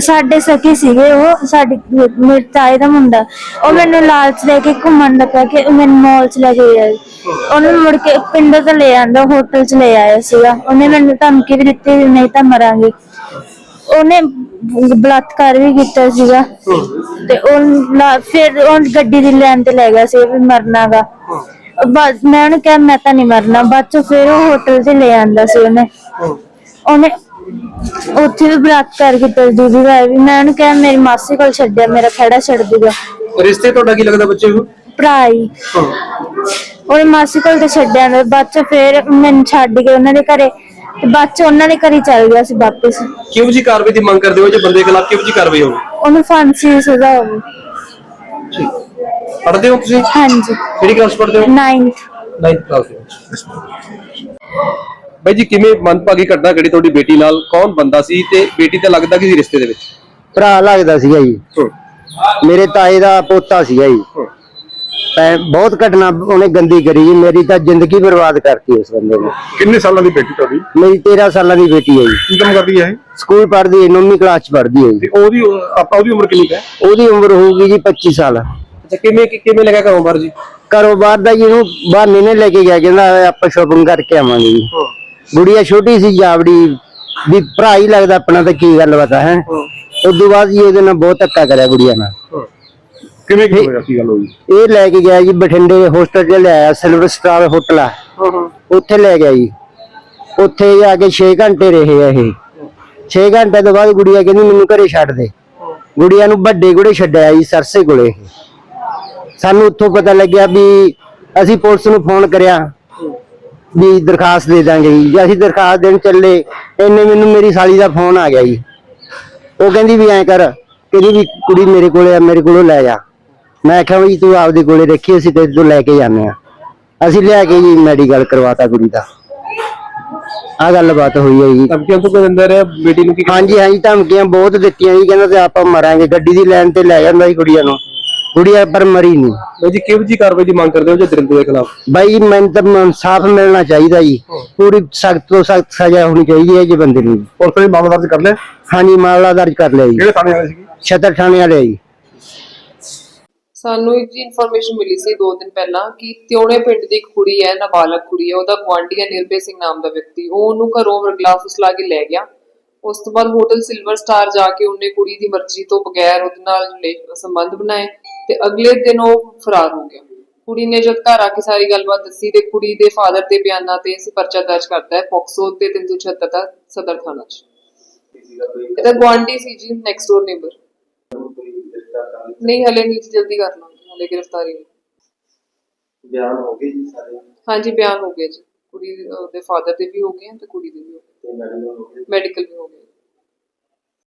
ਸਾਡੇ ਸਖੀ ਸੀਗੇ ਉਹ, ਸਾਡੀ ਮੇਰੇ ਤਾਏ ਦਾ ਮੁੰਡਾ। ਉਹ ਮੈਨੂੰ ਲਾਲਚ ਦੇ ਕੇ ਘੁੰਮਣ ਲੱਗਾ ਕਿ ਮੈਨੂੰ ਮਾਲ ਚ ਲੈ ਕੇ ਗਿਆ ਉਹਨੇ ਮੁੜ ਕੇ ਪਿੰਡ ਤੋਂ ਲੈ ਆਂਦਾ ਹੋਟਲ ਚ ਲੈ ਆਇਆ ਸੀਗਾ। ਉਹਨੇ ਮੈਨੂੰ ਧਮਕੀ ਵੀ ਦਿੱਤੀ ਵੀ ਨਹੀਂ ਤਾਂ ਮਰਾਂਗੇ। ਉਹਨੇ ਬਲਾਤਕਾਰ ਵੀ ਕੀਤਾ ਸੀਗਾ। ਤੇ ਉਹ ਲਾ- ਫਿਰ ਉਹ ਗੱਡੀ ਦੀ ਲੈਣ ਤੇ ਲੈ ਗਿਆ ਸੀ ਵੀ ਮਰਨਾਗਾ। ਬਾਅਦ ਮੈਂ ਉਹਨੂੰ ਕਿਹਾ, ਮੈਂ ਤਾਂ ਨਹੀਂ ਮਰਨਾ। ਬਾਅਦ ਚ ਫਿਰ ਉਹ ਹੋਟਲ ਚ ਲੈ ਆਂਦਾ ਸੀ ਉਹਨੇ। ਉਹਨੇ ਉੱਥੇ ਵੀ ਬਲਾਤਕਾਰ ਕੀਤਾ ਸੀ ਦੂਜੀ ਵਾਰ ਵੀ ਮੈਂ ਉਹਨੂੰ ਕਿਹਾ ਮੇਰੀ ਮਾਸੀ ਕੋਲ ਛੱਡਿਆ ਮੇਰਾ ਖੜਾ ਛੱਡ ਦੂਗਾ ਰਿਸ਼ਤੇ ਤੁਹਾਡਾ ਕੀ ਲੱਗਦਾ ਬੱਚੇ ਨੂੰ? ਭਰਾ ਹੀ। ਉਹਨੇ ਮਾਸੀ ਕੋਲ ਤੇ ਛੱਡਿਆ ਮੈਂ ਬਾਅਦ ਚ ਫਿਰ ਮੈਨੂੰ ਛੱਡ ਕੇ ਉਹਨਾਂ ਦੇ ਘਰੇ ਤੇ ਬਾਅਦ ਚ ਉਹਨਾਂ ਦੇ ਘਰੇ ਚੱਲ ਗਿਆ ਸੀ ਵਾਪਸ। ਕਿਹੋ ਜੀ ਕਾਰਵਾਈ ਦੀ ਮੰਗ ਕਰਦੇ ਹੋ ਜੇ ਬੰਦੇ ਖਿਲਾਫ ਕਿਹੋ ਜੀ ਕਾਰਵਾਈ ਹੋਵੇ? ਉਹਨੂੰ ਫਾਂਸੀ ਦੀ ਸਜ਼ਾ ਹੋਵੇ। ਪੜ੍ਹਦੇ ਹੋ ਤੁਸੀਂ? ਹਾਂਜੀ। ਕਿਹੜੀ ਕਲਾਸ ਪੜ੍ਹਦੇ ਹੋ? 9th 9th ਕਲਾਸ ਦੇ ਵਿੱਚ। ਬਾਈ ਜੀ ਕਿਵੇਂ ਮਨਭਾਗੀ ਘਟਨਾ ਘੜੀ ਤੁਹਾਡੀ ਬੇਟੀ ਨਾਲ? ਕੌਣ ਬੰਦਾ ਸੀ ਤੇ ਬੇਟੀ ਤਾਂ ਲੱਗਦਾ ਕਿ ਸੀ ਰਿਸ਼ਤੇ ਦੇ ਵਿੱਚ? ਭਰਾ ਲੱਗਦਾ ਸੀਗਾ ਜੀ। ਮੇਰੇ ਤਾਏ ਦਾ ਪੋਤਾ ਸੀਗਾ ਜੀ। ਤਾਂ ਬਹੁਤ ਘਟਨਾ ਉਹਨੇ ਗੰਦੀ ਕਰੀ ਜੀ। ਮੇਰੀ ਤਾਂ ਜ਼ਿੰਦਗੀ ਬਰਬਾਦ ਕਰਤੀ ਉਸ ਬੰਦੇ ਨੇ। ਕਿੰਨੇ ਸਾਲਾਂ ਦੀ ਬੇਟੀ ਤੁਹਾਡੀ? ਮੇਰੀ 13 ਸਾਲਾਂ ਦੀ ਬੇਟੀ ਹੈ ਜੀ। ਕੀ ਕੰਮ ਕਰਦੀ ਹੈ ਇਹ? ਸਕੂਲ ਪੜ੍ਹਦੀ ਹੈ 9ਵੀਂ ਕਲਾਸ ਚ ਪੜ੍ਹਦੀ ਹੈ ਜੀ। ਤੇ ਉਹਦੀ ਆਪਾਂ ਉਹਦੀ ਉਮਰ ਕਿੰਨੀ ਕੁ ਹੈ? ਉਹਦੀ ਉਮਰ ਹੋਊਗੀ ਜੀ 25 ਸਾਲ। ਅੱਛਾ ਕਿਵੇਂ ਕਿ- ਕਿਵੇਂ ਲੱਗਾ ਘਰੋਂ ਬਾਹਰ ਜੀ? ਕਾਰੋਬਾਰ ਦਾ ਜੀ ਇਹਨੂੰ ਬਹਾਨੇ ਨੇ ਲੈ ਕੇ ਗਿਆ। ਕਹਿੰਦਾ ਆਪਾਂ ਸ਼ੋਪਿੰਗ ਕਰਕੇ ਆਵਾਂਗੇ ਜੀ। ਗੁੜੀਆ ਛੋਟੀ ਸੀ ਜਾਵੜੀ ਵੀ ਭਰਾ ਹੀ ਲੱਗਦਾ ਆਪਣਾ ਤਾਂ ਕੀ ਗੱਲ ਬਤਾ ਹੈ? ਤੋਂ ਬਾਅਦ ਜੀ ਉਹਦੇ ਨਾਲ ਬਹੁਤ ਧੱਕਾ ਕਰਿਆ ਗੁੜੀਆ ਨਾਲ। ਕਿਵੇਂ ਕੀ ਹੋਇਆ ਕੀ ਗੱਲ ਹੋਈ? ਇਹ ਲੈ ਕੇ ਗਿਆ ਜੀ ਬਠਿੰਡੇ ਹੋਸਟਲ ਚ ਲਿਆਇਆ ਸਿਲਵਰ ਸਟਾਰ ਹੋਟਲ ਆ। ਉੱਥੇ ਲੈ ਗਿਆ ਜੀ। ਉੱਥੇ ਜਾ ਕੇ 6 ਘੰਟੇ ਰਹੇ ਆ ਇਹ। 6 ਘੰਟੇ ਤੋਂ ਬਾਅਦ ਗੁੜੀਆ ਕਹਿੰਦੀ ਮੈਨੂੰ ਘਰੇ ਛੱਡ ਦੇ। ਗੁੜੀਆ ਨੂੰ ਵੱਡੇ ਗੁੜੇ ਛੱਡਿਆ ਜੀ ਸਰਸੇ ਕੋਲੇ। ਸਾਨੂੰ ਉੱਥੋਂ ਪਤਾ ਲੱਗਿਆ ਵੀ ਅਸੀਂ ਪੁਲਿਸ ਨੂੰ ਫੋਨ ਕਰਿਆ। ਵੀ ਦਰਖਾਸਤ ਦੇ ਦਾਂਗੇ ਜੀ। ਜੇ ਅਸੀਂ ਦਰਖਾਸਤ ਦੇਣ ਚੱਲੇ ਇੰਨੇ ਮੈਨੂੰ ਮੇਰੀ ਸਾਲੀ ਦਾ ਫੋਨ ਆ ਗਿਆ ਜੀ। ਉਹ ਕਹਿੰਦੀ ਵੀ ਐਂ ਕਰ ਕਹਿੰਦੀ ਵੀ ਕੁੜੀ ਮੇਰੇ ਕੋਲੇ ਆ ਮੇਰੇ ਕੋਲੋਂ ਲੈ ਜਾ। ਮੈਂ ਕਿਹਾ ਵੀ ਤੂੰ ਆਪਦੇ ਕੋਲੇ ਰੱਖੀ ਅਸੀਂ ਤੇ ਤੋਂ ਲੈ ਕੇ ਜਾਂਦੇ ਆ ਅਸੀਂ ਲਿਆ ਕੇ ਜੀ ਮੈਡੀਕਲ ਕਰਵਾਤਾ ਕੁੜੀ ਦਾ। ਆ ਗੱਲਬਾਤ ਹੋਈ ਹੈ ਜੀ। ਧਮਕੀਆਂ ਤੋਂ ਰਿਹਾ? ਬੇਟੀ ਨੂੰ ਕੀ ਹਾਂਜੀ ਹਾਂਜੀ ਧਮਕੀਆਂ ਬਹੁਤ ਦਿੱਤੀਆਂ ਜੀ। ਕਹਿੰਦਾ ਤੇ ਆਪਾਂ ਮਰਾਂਗੇ ਗੱਡੀ ਦੀ ਲਾਈਨ ਤੇ ਲੈ ਜਾਂਦਾ ਸੀ ਕੁੜੀਆਂ ਨੂੰ। ਕੁੜੀਆਂ ਪਰ ਮਰੀ ਨਹੀਂ ਬਾਈ ਜੀ ਕਿਹੋ ਜੀ ਕਾਰਵਾਈ ਦੀ ਮੰਗ ਕਰਦੇ ਹੋ ਜੇ ਦਰਿੰਦੇ ਦੇ ਖਿਲਾਫ? ਬਾਈ ਮੈਨੂੰ ਤਾਂ ਇਨਸਾਫ ਮਿਲਣਾ ਚਾਹੀਦਾ ਜੀ। ਪੂਰੀ ਸਖਤ ਤੋਂ ਸਖਤ ਸਜ਼ਾ ਹੋਣੀ ਚਾਹੀਦੀ ਹੈ ਜੀ ਬੰਦੇ ਨੂੰ। ਪੁਲਿਸ ਨੇ ਮਾਮਲਾ ਦਰਜ ਕਰ ਲਿਆ? ਹਾਂਜੀ ਮਾਮਲਾ ਦਰਜ ਕਰ ਲਿਆ ਜੀ। ਕਿਹੜੇ ਥਾਣੇ ਵਾਲੇ ਸੀਗੇ? ਛਤਰ ਥਾਣੇ ਵਾਲੇ ਜੀ। ਸਾਨੂੰ ਇੱਕ ਜੀ ਇਨਫੋਰਮੇਸ਼ਨ ਮਿਲੀ ਸੀ ਦੋ ਦਿਨ ਪਹਿਲਾਂ ਕਿ ਤਿਉਣੇ ਪਿੰਡ ਦੀ ਇੱਕ ਕੁੜੀ ਹੈ ਨਾਬਾਲਗ ਕੁੜੀ ਹੈ ਉਹਦਾ ਗੁਆਂਢੀ ਹੈ ਨਿਰਭੈ ਸਿੰਘ ਨਾਮ ਦਾ ਵਿਅਕਤੀ। ਉਹ ਉਹਨੂੰ ਘਰੋਂ ਵਰਗਲਾ ਫੁਸਲਾ ਕੇ ਲੈ ਗਿਆ। ਉਸ ਤੋਂ ਬਾਅਦ ਹੋਟਲ ਸਿਲਵਰ ਸਟਾਰ ਜਾ ਕੇ ਉਹਨੇ ਕੁੜੀ ਦੀ ਮਰਜ਼ੀ ਤੋਂ ਬਗੈਰ ਉਹਦੇ ਨਾਲ ਸੰਬੰਧ ਬਣਾਏ ਤੇ ਅਗਲੇ ਦਿਨ ਉਹ ਫਰਾਰ ਹੋ ਗਿਆ। ਕੁੜੀ ਨੇ ਜਦ ਘਰ ਆ ਕੇ ਸਾਰੀ ਗੱਲਬਾਤ ਦੱਸੀ ਤੇ ਕੁੜੀ ਦੇ ਫਾਦਰ ਦੇ ਬਿਆਨਾਂ ਤੇ ਅਸੀਂ ਪਰਚਾ ਦਰਜ ਕਰਤਾ ਹੈ ਪੋਕਸੋ ਤੇ 376 ਦਾ ਸਦਰ ਥਾਣਾ 'ਚ। ਇਹਦਾ ਗੁਆਂਢੀ ਸੀ ਜੀ ਨੈਕਸਟ ਡੋਰ ਨੇਬਰ ਨਹੀਂ ਹਲੇ ਨਹੀਂ ਜਲਦੀ ਕਰ ਲਾਂਗੇ ਹਲੇ ਗ੍ਰਿਫਤਾਰੀ ਬਿਆਨ ਹੋ ਗਏ ਜੀ ਸਾਰੇ? ਹਾਂਜੀ ਬਿਆਨ ਹੋ ਗਿਆ ਜੀ। ਕੁੜੀ ਦੇ- ਫਾਦਰ ਦੇ ਵੀ ਹੋ ਗਏ ਤੇ ਕੁੜੀ ਦੇ ਵੀ ਹੋ ਗਏ। ਤੇ ਮੈਡੀਕਲ ਵੀ ਹੋ ਗਏ।